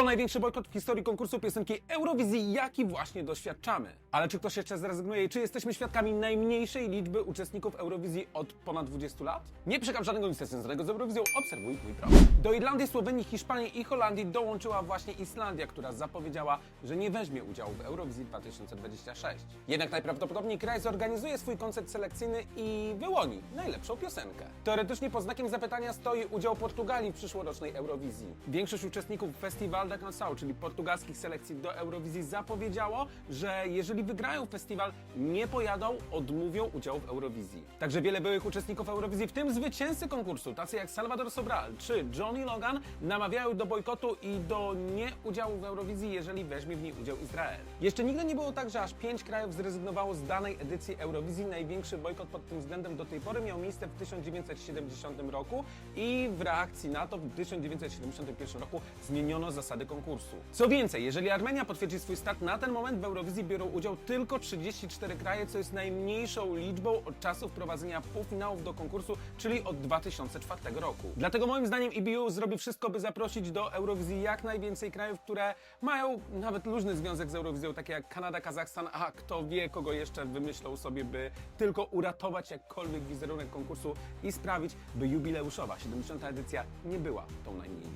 To największy bojkot w historii konkursu piosenki Eurowizji, jaki właśnie doświadczamy. Ale czy ktoś jeszcze zrezygnuje i czy jesteśmy świadkami najmniejszej liczby uczestników Eurowizji od ponad 20 lat? Nie przekam żadnego nic związanego z Eurowizją, obserwuj mój program. Do Irlandii, Słowenii, Hiszpanii i Holandii dołączyła właśnie Islandia, która zapowiedziała, że nie weźmie udziału w Eurowizji 2026. Jednak najprawdopodobniej kraj zorganizuje swój koncert selekcyjny i wyłoni najlepszą piosenkę. Teoretycznie pod znakiem zapytania stoi udział Portugalii w przyszłorocznej Eurowizji. Większość uczestników Festival da Canção, czyli portugalskich selekcji do Eurowizji, zapowiedziało, że jeżeli wygrają festiwal, nie pojadą, odmówią udziału w Eurowizji. Także wiele byłych uczestników Eurowizji, w tym zwycięzcy konkursu, tacy jak Salvador Sobral czy Johnny Logan, namawiają do bojkotu i do nieudziału w Eurowizji, jeżeli weźmie w niej udział Izrael. Jeszcze nigdy nie było tak, że aż pięć krajów zrezygnowało z danej edycji Eurowizji. Największy bojkot pod tym względem do tej pory miał miejsce w 1970 roku i w reakcji na to w 1971 roku zmieniono zasady konkursu. Co więcej, jeżeli Armenia potwierdzi swój start, na ten moment w Eurowizji biorą udział tylko 34 kraje, co jest najmniejszą liczbą od czasu wprowadzenia półfinałów do konkursu, czyli od 2004 roku. Dlatego moim zdaniem EBU zrobi wszystko, by zaprosić do Eurowizji jak najwięcej krajów, które mają nawet luźny związek z Eurowizją, takie jak Kanada, Kazachstan, a kto wie, kogo jeszcze wymyślą sobie, by tylko uratować jakkolwiek wizerunek konkursu i sprawić, by jubileuszowa 70. edycja nie była tą najmniejszą.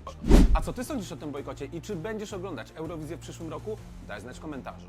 A co ty sądzisz o tym bojkocie i czy będziesz oglądać Eurowizję w przyszłym roku? Daj znać w komentarzu.